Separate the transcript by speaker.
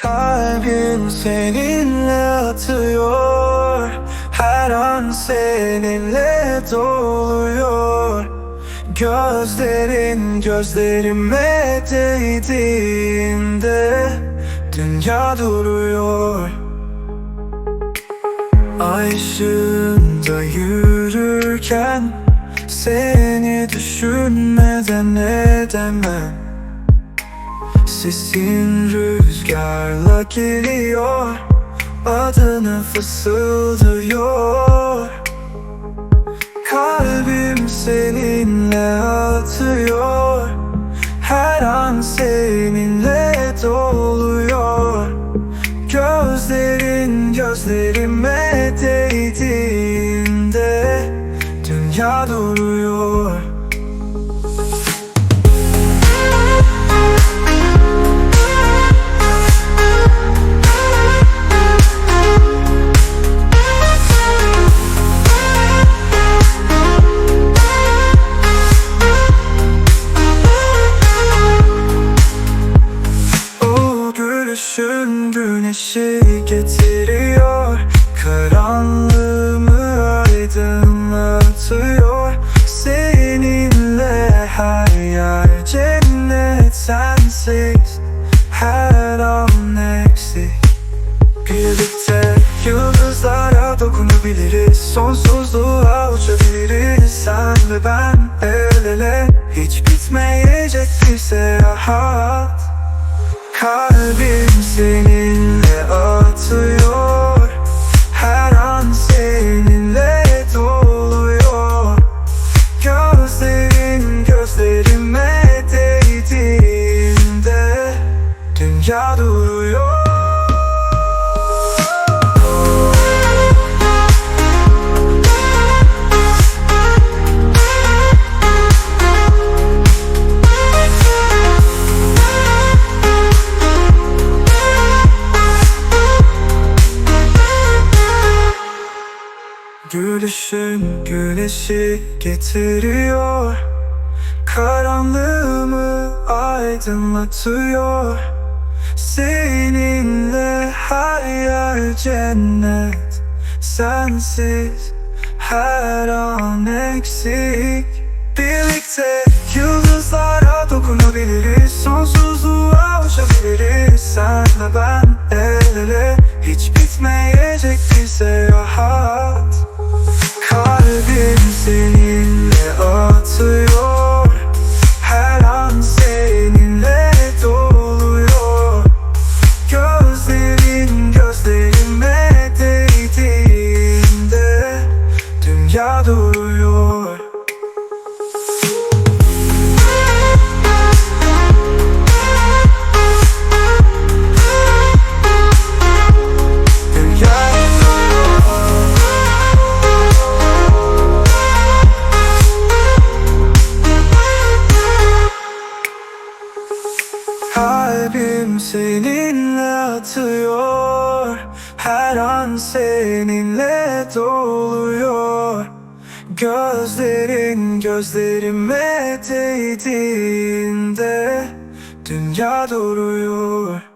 Speaker 1: Kalbim seninle atıyor. Her an seninle doluyor. Gözlerin gözlerime değdiğinde Dünya duruyor. Ay ışığında yürürken Seni düşünmeden edemem Sesin rüzgarla geliyor Adını fısıldıyor. Kalbim seninle atıyor Her an seninle doluyor. Gözlerin gözlerime değdiğinde Dünya duruyor Birlikte yıldızlara dokunabiliriz Sonsuzluğa uçabiliriz. Sen ve ben el ele Hiç bitmeyecek bir seyahat. Kalbim seninle atıyor Her an seninle doluyor. Gözlerin gözlerime değdiğinde Dünya duruyor Gülüşün güneşi getiriyor. Karanlığımı aydınlatıyor. Seninle her yer cennet. Sensiz her an eksik. Birlikte yıldızlara dokunabiliriz. Sonsuzluğa uçabiliriz. Sen ve ben el ele. Hiç bitmeyecek seninle atıyor. Her an seninle doluyor. Gözlerin gözlerime değdiğinde Dünya duruyor